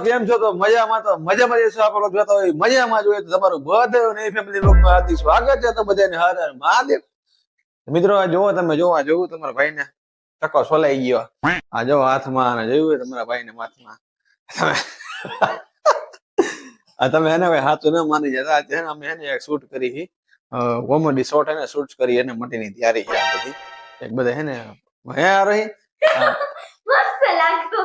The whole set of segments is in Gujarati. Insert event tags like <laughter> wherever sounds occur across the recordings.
કેમ છો તો મજામાં તો મજામાં જઈશું આપણે જોતા હોય મજામાં જોઈએ તો તમારું બધું નહીં ફેમિલી બ્લોગમાં હાર્દિક સ્વાગત છે તો બધાને હર મહાદેવ. મિત્રો આ જોવો તમે જોવા જોવું તમારા ભાઈને. ટકો સોલાઈ ગયો. આ જો હાથમાં અને જોયું તમારા ભાઈને હાથમાં તમે તમે એને ભાઈ હાથું ન માની જતા. અમે એને એક શૂટ કરી હતી. કોમેડી શોર્ટ એને શૂટ કરી એને મટીની તૈયારી છે આ બધી. એક બધા હે ને હે <laughs> આ રહી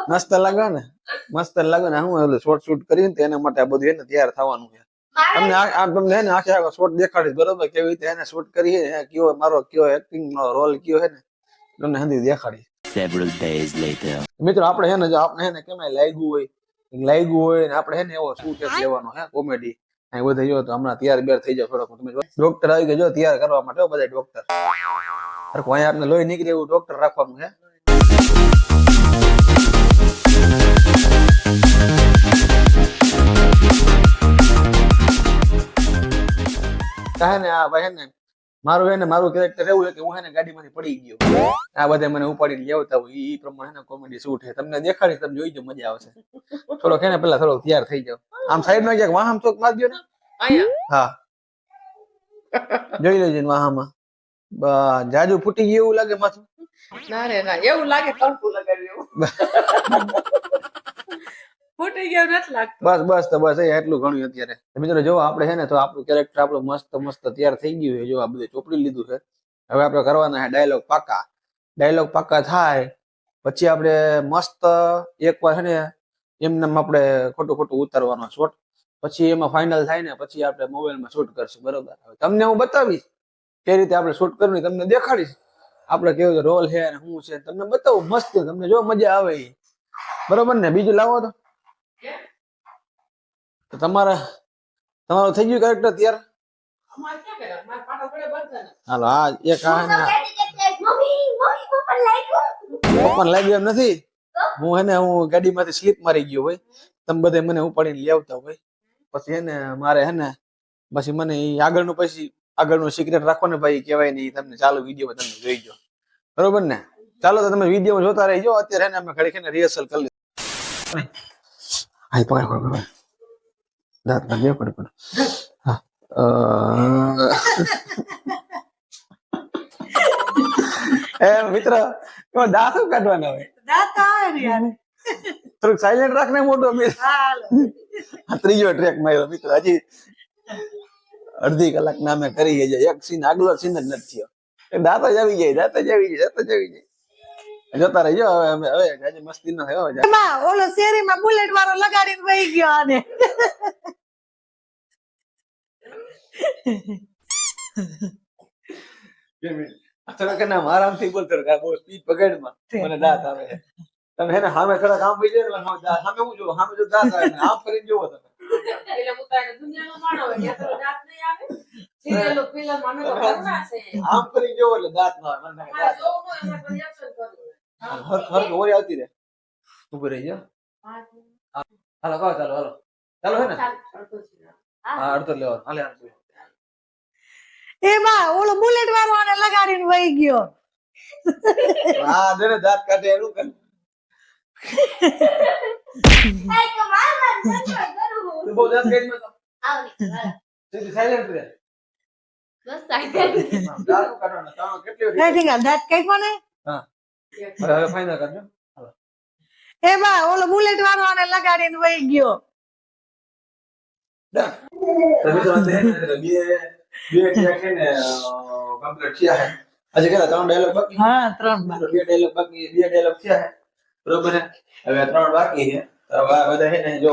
મસ્ત લાગે ને? મસ્ત લાગે ને હું એટલે શોર્ટ શૂટ કરીને એના તેના માટે આ બધું એને તૈયાર થવાનું છે. તમને આ તમને ને આખે આખો શોર્ટ દેખાડીશ બરોબર? કેવી રીતે એને શૂટ કરીએ કયો મારો કયો એક્ટિંગ નો રોલ કયો છે ને તમને હંધી દેખાડીશ. Several days later. મિત્રો આપણે હે ને જો આપણે હે ને કેમે લાગ્યું હોય લાગ્યું હોય ને આપણે હે ને એવો શું છે લેવાનો હે કોમેડી અહીં બધા જો તો હમણાં તૈયાર બેર થઈ જાવ થોડોક તમે ડોક્ટર આવી ગયો જો તૈયાર કરવા માટે બધા ડોક્ટર અરે કોઈ આપને લોહી નીકળે એવું ડોક્ટર રાખવાનું હે હે ને આ ભાઈ ને મારું હે ને મારું કેરેક્ટર એવું છે કે હું હે ને ગાડીમાંથી પડી ગયો. આ બધા મને ઉપાડીને લેવતા હોય એ પ્રમાણે ને કોમેડી શૂટ છે. તમને દેખાડી તમે જોઈજો મજા આવશે. થોડોક હે ને પેલા થોડોક તૈયાર થઈ જાવ આમ સાઈડમાં ક્યાંક વાહમ ચોક માર દો ને હા. જોઈ લેજો ને વાહામાં બા જાજુ ફૂટી ગયું એવું લાગે માથું? ના રે ના એવું લાગે કંકુ લગાડ્યું. એવું <laughs> ફૂટી ગયો નથી લાગતો. બસ બસ તો બસ એટલું ઘણું અત્યારે. મિત્રો જો આપણે છે ને, તો આપણું કેરેક્ટર આપણું મસ્ત મસ્ત તૈયાર થઈ ગયું છે. જો આ બધું ચોપડી લીધું છે. હવે આપણે કરવાના છે ડાયલોગ પાકા. ડાયલોગ પાકા થાય, પછી આપણે મસ્ત એકવાર છે ને એમને આપણે ખોટું ખોટું ઉતારવાનો શોટ પછી એમાં ફાઇનલ થાય ને, પછી આપણે મોબાઈલમાં શૂટ કરશું, બરોબર? હવે તમને હું બતાવીશ કઈ રીતે આપણે શૂટ કરવું, તમને દેખાડીશ. આપણે કેવું રોલ છે અને શું છે, તમને બતાવું, મસ્ત તમને જો મજા આવે બરોબર ને? બીજું લાવો તો. તમારે તમારું થઈ ગયું કરેક્ટ તૈયાર? અમારે ક્યાં કરે મારા પાટા પડે બંધ ને હાલો હા એક આ હે ને મમ્મી મમ્મી લાગ્યો એમ નથી? હું એને હું ગાડીમાંથી સ્લીપ મારી ગયો હોય તમે બધે મને ઉપાડીને લઈ આવતા હોય પછી એને ને મારે હે ને પછી મને આગળનું પછી આગળનું સિક્રેટ રાખો ને ભાઈ કહેવાય નહીં તમને ચાલુ વિડીયોમાં તમે જોઈજો બરોબર ને? ચાલો તો તમે વિડીયોમાં જોતા રહેજો. અત્યારે એને અમે ઘડી ને રિહર્સલ કરી લીધું હાય પકડ પકડ. પકડ દાંત ના બે પડ પડ હા અ, એ મિત્ર તો દાંત શું કાઢવાના હોય દાંત આવે ને યાર થોડુંક સાયલેન્ટ રાખને મોટો મિત્ર હાલો આ ત્રીજો ટ્રેક માર્યો મિત્ર હજી અડધી કલાક ના અમે કરી ગયા એક સીન આગલો સીન જ નથી થયો એ દાંત જ આવી જાય દાંત જ આવી જાય દાંત જ આવી જાય જોતા રહેજો હવે અમે હવે આજે મસ્તી ન થયો હવે એમાં ઓલો શેરીમાં બુલેટ વાળો લગાડીને વહી ગયો આને થોડાક એને આરામથી બોલ થોડોક આ બહુ સ્પીડ પકડમાં. મને દાંત આવે તમે હે ને સામે થોડાક આમ વહી જાય ને સામે દાંત- હું જોઉં? સામે જો દાંત આવે આમ કરીને જોવો તમે. એટલે હું તારે દુનિયાનો માણો હોય ત્યાં તો દાંત નહીં આવે. સિરિયલો ફિલ્મ અમે તો ઘરના છે. આમ કરીને જોવો એટલે દાંત ના ઓરી આવતી રે ઊભી રહી જા. હા, હાલો કહો ચાલો હાલો. ચાલો હે ને. અડધો. હા અડધો લેવાનો. હાલે હાલે એમાં ઓલો બુલેટ વાળો આને લગાડીને વહી ગયો હા દેને દાંત કાઢે એનું કર તું બહુ દાંત કાઢી મત આવની સીધી સાયલેન્ટ રહે બસ સાયલેન્ટ દાંતનું તાણો કેટલી કઈ વાર ઠીક દાંત કઈ કોને હા હવે ફાઇનલ કરજો એમાં ઓલો બુલેટ વાળો આને લગાડીને વહી ગયો તમે તો અંતે બે બે છે ને કમ્પ્લીટ થયા છે આજે કેટલા ત્રણ ડાયલોગ બાકી? હા ત્રણ બાર બે ડાયલોગ બાકી બે ડાયલોગ થયા છે બરોબર છે? હવે ત્રણ બાકી છે. તો હવે આ બધા છે ને જો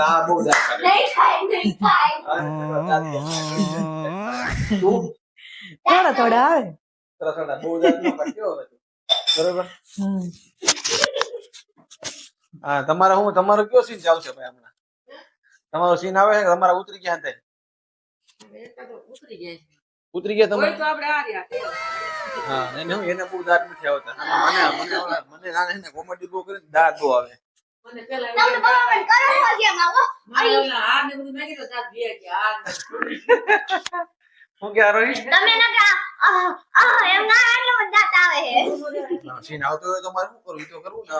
આ બહુ નહીં થાય નહીં થાય આ દાંત કાઢે. તું થોડા થોડા આવે. થોડા થોડા બહુ. બરોબર? હા તમારે હું તમારો કયો સીન ચાલશે ભાઈ હમણાં? તમારો સીન આવે છે કે તમારા ઉતરી ગયા હતા ઉતરી જાય છે. ઉતરી ગયા તમે? તો આપણે આ રહ્યા. હા એને હું એને બહુ દાંત નથી આવતા. મને મને મને આને છે કોમેડી બહુ કરીને દાંત બહુ આવે. મને પેલા તમને બરાબર કરો કેમ આવો મારે ઓલા હાર ને બધું મેં કીધું દાંત ભી ગયા હાર કે રોહિત તમે ના કે આ આ એમ ના એટલો દાંત આવે છે સીન આવતો હોય તો મારે શું કરવું? તો કરવું ને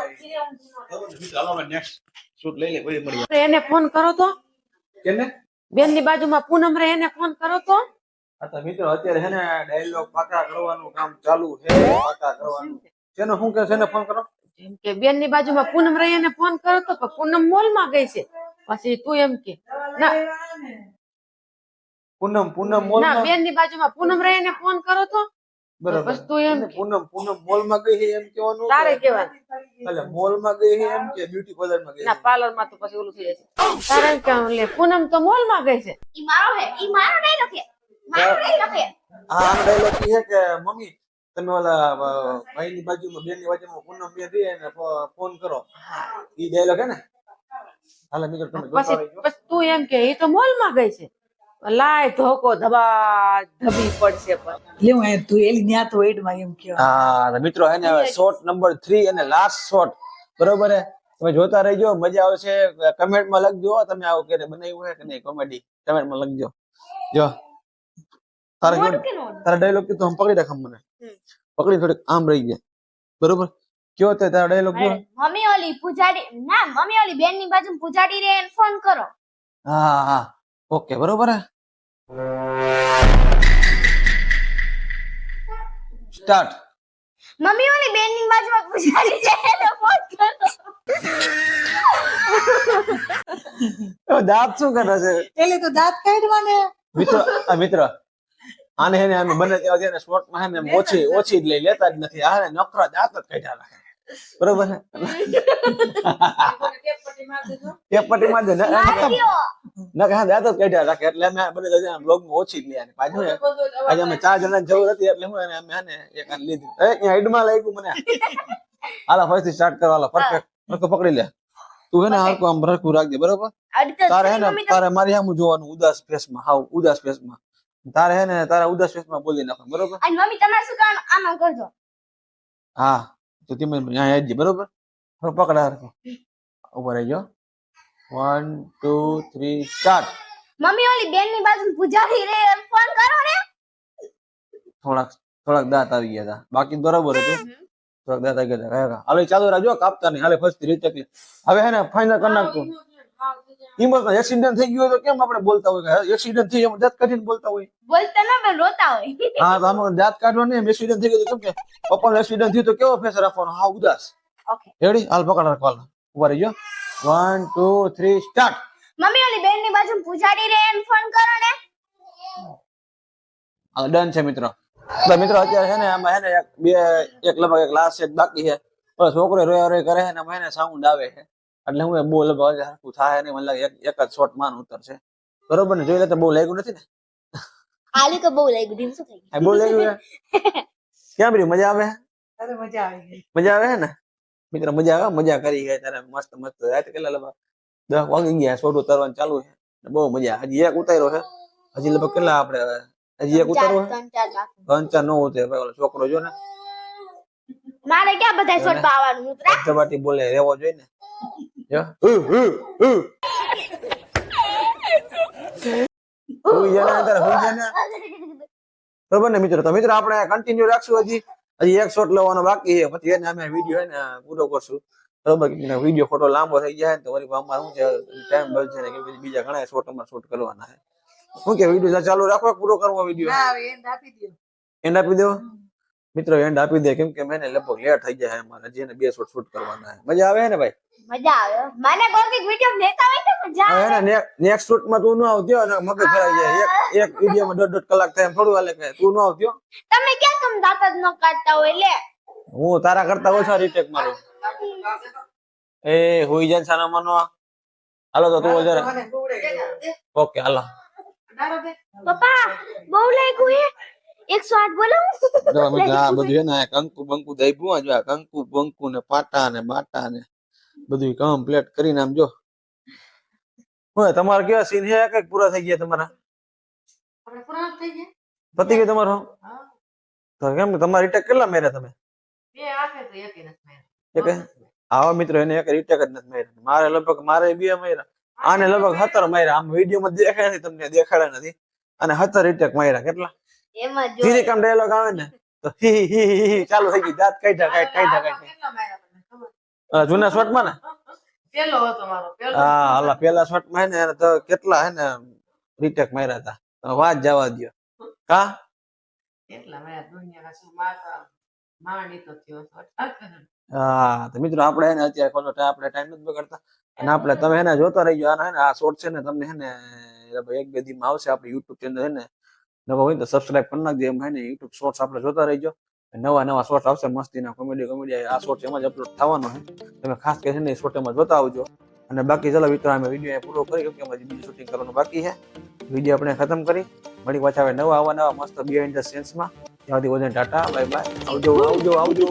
બરાબર ને? મિત્રો, હાલો આપણે next shoot લઈ લે પછી મળીએ. એને ફોન કરો તો. કેને બેનની બાજુમાં પૂનમ રહે એને ફોન કરો તો. તો મિત્રો અત્યારે હેને ડાયલોગ પાકા કરવાનું કામ ચાલુ છે પાકા કરવાનું. શેનો શું કે છે ને ફોન કરો? જેમ કે બેનની બાજુમાં પૂનમ રહે એને ફોન કરો તો પણ પૂનમ મોલમાં ગઈ છે. પછી તું એમ કે ના. પૂનમ પૂનમ મોલ ના બેનની બાજુમાં પૂનમ રહે એને ફોન કરો તો. બરાબર. બસ એમ પૂનમ પૂનમ મોલમાં ગઈ છે એમ કેવાનું તારે કેવાનું એટલે મોલમાં ગઈ છે એમ કે બ્યુટી પાર્લરમાં ગઈ ના પાર્લરમાં તો પછી ઓલું થઈ જશે. તારે એમ લે પૂનમ તો મોલમાં ગઈ છે. ઈ મારો હે ઈ મારો મારો આનો ડાયલોગ છે કે મમ્મી તમે ઓલા ભાઈ ની બાજુમાં બેનની બાજુમાં પૂનમ બેન રહી ફોન કરો. ઈ ડાયલોગ હે ને? હાલે મિત્રો તમે પછી તું એમ કે એ તો મોલમાં ગઈ છે. લાય ધોકો ધબા ધબી પડશે પણ. લેવું આય તું એલી ન્યા તો એડમાં એમ કહેવાય હા મિત્રો હે ને હવે શોટ નંબર 3 અને લાસ્ટ શોટ બરોબર હે? તમે જોતા રહેજો મજા આવશે. કમેન્ટમાં લખજો તમે આવું કે બનાવ્યું હે કે નહીં કોમેડી. કમેન્ટમાં લખજો. જો. તારા નોઢું? તારા ડાયલોગ કીધું આમ પકડી રાખ મને. પકડી થોડીક આમ રહી ગયા. બરોબર? કયો તે તારા ડાયલોગ કયો? મમ્મી ઓલી પૂજાડી ના મમ્મી ઓલી બેનની બાજુ પૂજાડી રે ફોન કરો. હા હા. ઓકે બરોબર સ્ટાર્ટ મમ્મી ઓલી બેનની બાજુમાં પૂજાડી છે તો ફોન કરો. દાંત શું કરે છે? એટલે તો દાંત કાઢવા ને મિત્ર આ મિત્ર આને હે ને અમે બને ત્યાં છે ને સ્પોર્ટમાં હે ને ઓછી ઓછી જ લઈ લેતા જ નથી. આને નખરા દાંત જ કાઢ્યા રાખે. બરોબર છે? <laughs> <laughs> એક પટ્ટીમાં જ ને મારી હા દાંત જ કાઢ્યા રાખે. એટલે અમે બધા બને ત્યાં બ્લોગમાં ઓછી જ લે અને પાછું આજે અમે ચાર જણા જરૂર હતી એટલે હું અમે આને એક લીધી. એ હેડમાં લાગ્યું મને. હાલા ફરીથી સ્ટાર્ટ કરો. હાલા પરફેક્ટ નકો પકડી લે. તું હે ને હરખું આમ રખું રાખજે બરોબર? તારે હે ને તારે મારી સામું જોવાનું ઉદાસ ફેસમાં હાવ ઉદાસ ફેસમાં તારે હે ને તારા ઉદાસ ફેસમાં બોલી નાખો બરોબર? અને મમ્મી તમારે શું કરવાનું? આમ આમ કરજો. હા. તો તમે અહીંયા આવજે બરોબર? થોડો પકડા હરખું ઊભા રહેજો. One two three start mummy ઓલી બેનની બાજુ પૂજાડી રે ફોન કરો ને. થોડાક થોડાક દાંત આવી ગયા હતા. બાકી બરોબર હતું. થોડાક દાંત આવી ગયા હતા. હાલો ચાલુ રાખજો કાપતા નહીં હાલે ફસ્ટ રીતે હવે હે ને ફાઇનલ કરી નાખતું હિંમત એક્સિડન્ટ થઈ ગયો તો કેમ આપણે બોલતા હોય? એક્સિડન્ટ થઈ દાંત કાઢીને બોલતા હોય? બોલતા ના પણ રોતા હોય. હા તો આમાં દાંત કાઢવા નહીં એક્સિડન્ટ થઈ ગયો તો કેમ કે પપ્પાનો એક્સિડન્ટ થયું તો કેવો ફેસ રાખવાનો હા ઉદાસ. ઓકે રેડી હાલ પકડ રાખવાનો ઊભા રહીજો. One two three start mummy ઓલી બેનની બાજુ પૂજાડી રે એમ ફોન કરો ને. ડન છે મિત્રો. તો મિત્રો અત્યારે છે ને આમાં છે ને એક બે એક લગભગ એક લાસ્ટ એક બાકી છે. છોકરો રોયા રોય કરે છે ને સાઉન્ડ આવે છે. એટલે હું એ બહુ હજી હરખું થાય નહીં મને લાગે એક એક જ શોટમાં ઉતરશે બરોબર ને? જોઈ લે તો બહુ લાગ્યું નથી ને? આલી તો બહુ લાગ્યું ઢીમ શું થઈ બહુ લાગ્યું કેમ રહ્યું? મજા આવે? અરે મજા આવી ગઈ. મજા આવે ને? મિત્રો મજા આવે? મજા કરી ગયા તારે. મસ્ત મસ્ત. રાતે કેટલા લગભગ? દસ વાગી ગયા શોટ ઉતારવાનું ચાલુ છે. બહુ મજા. હજી એક ઉતાર્યો છે. હજી લગભગ કેટલા આપણે હજી એક ઉતારવો ત્રણ ચાર નો ઉતરે છોકરો જો ને. મારે ક્યાં બધા શોટ આવવાનું હું તો બોલે રેવો જોઈએ ને. જો. હુ, હુ, હુ. બરોબર ને મિત્રો તો મિત્રો આપણે કન્ટિન્યુ રાખશું હજી. હજી એક શોટ લેવાનો બાકી છે. પછી એને અમે વીડિયો ને પૂરો કરશું. બરોબર વીડિયો ફોટો લાંબો થઈ જાય તો વળી અમારે શું છે ટાઈમ બચશે ને કે બીજા ઘણા શોટ અમારે શૂટ કરવાના છે. શું કે વીડિયો ચાલુ રાખો પૂરો કરવો વીડિયો એન્ડ આપી દો એન્ડ આપી દેવો મિત્રો એન્ડ આપી દે કેમ કે મેને લગભગ લેટ થઈ જાય અમારે હજી એને બે શોટ શૂટ કરવાના છે મજા આવે ને ભાઈ? મજા આવે મને કોઈ વિડિયો લેતા હોય તો મજા આવે. ને નેક્સ્ટ શૂટમાં તું ન આવતો અને મગજ ફેરાઈ જાય. એક એક વિડીયોમાં દોઢ દોઢ કલાક થાય એમ થોડું હાલે કે તું ન આવતો તમે ક્યાં તમ દાંત જ ન કાઢતા હોય લે. હું તારા કરતા ઓછા રીટેક મારું. એ હોઈ જાય સાના મનો હાલો તો તું જરા. ઓકે હાલો. પપ્પા બહુ લાગ્યું હે. એકસો આઠ બોલો. આ બધું છે ને કંકુ બંકુ દઈપું આ જો આ કંકુ બંકુ ને પાટા ને બાટા ને બધું કમ્પ્લીટ કરીને આમ જો. હોય તમારે કેવા સીન છે? કંઈક પૂરા થઈ ગયા તમારા? પતિ ગયા તમારો? તો કેમ તમારા રીટેક કેટલા મેર્યા તમે. એક આવા મિત્રો એને એક રીટેક જ નથી માર્યા. મારે લગભગ મારે બે માર્યા. આને લગભગ હતર માર્યા. આમ વીડિયો માં દેખાય નથી તમને દેખાડ્યા નથી. અને હતર રીટેક માર્યા. કેટલા? એમાં જો ધીરે કામ ડાયલોગ આવે ને તો હી હી હી હી હી ચાલુ થઈ ગઈ દાંત કાઢ્યા કાઢ કાઢ્યા કાઢ્યા જૂના શોર્ટ શોટમાં ને? પેલો હતો મારો પેલો હા હાલા પેલા શોર્ટમાં ને તો કેટલા હે ને રીટેક માર્યા હતા. તમે વાત જવા દ્યો. કા? કેટલા માર્યા દુનિયાના શું માતા માંડી તો થયો હા તો મિત્રો આપણે એને અત્યારે ખોટો આપણે ટાઈમ નથી બગાડતા. અને આપણે તમે એને ને જોતા રહીજો આના હે ને આ શોર્ટ છે ને તમને હે ને એક બે દીમાં આવશે આપણે યુટ્યુબ ચેનલ હે ને નવો હોય તો સબસ્ક્રાઇબ કરી નાખજો. એમ હે ને યુટ્યુબ શોર્ટ્સ આપણે જોતા રહીજો. નવા નવા શોર્ટ આવશે મસ્તીના કોમેડી કોમેડી આ શોર્ટ એમાં જ અપલોડ થવાનો છે. તમે ખાસ કરીને શોર્ટ એમાં જોતા આવજો. અને બાકી ચાલો મિત્રો, અમે વીડિયો પૂરો કરી કેમ કે અમારે બીજું શૂટિંગ કરવાનું બાકી છે. વીડિયો આપણે ખતમ કરી. મળી પાછા હવે નવા આવા નવા મસ્ત બિહાઇન્ડ ધ સેન્સમાં ત્યાંથી વધારે ટાટા, બાય બાય. આવજો આવજો આવજો.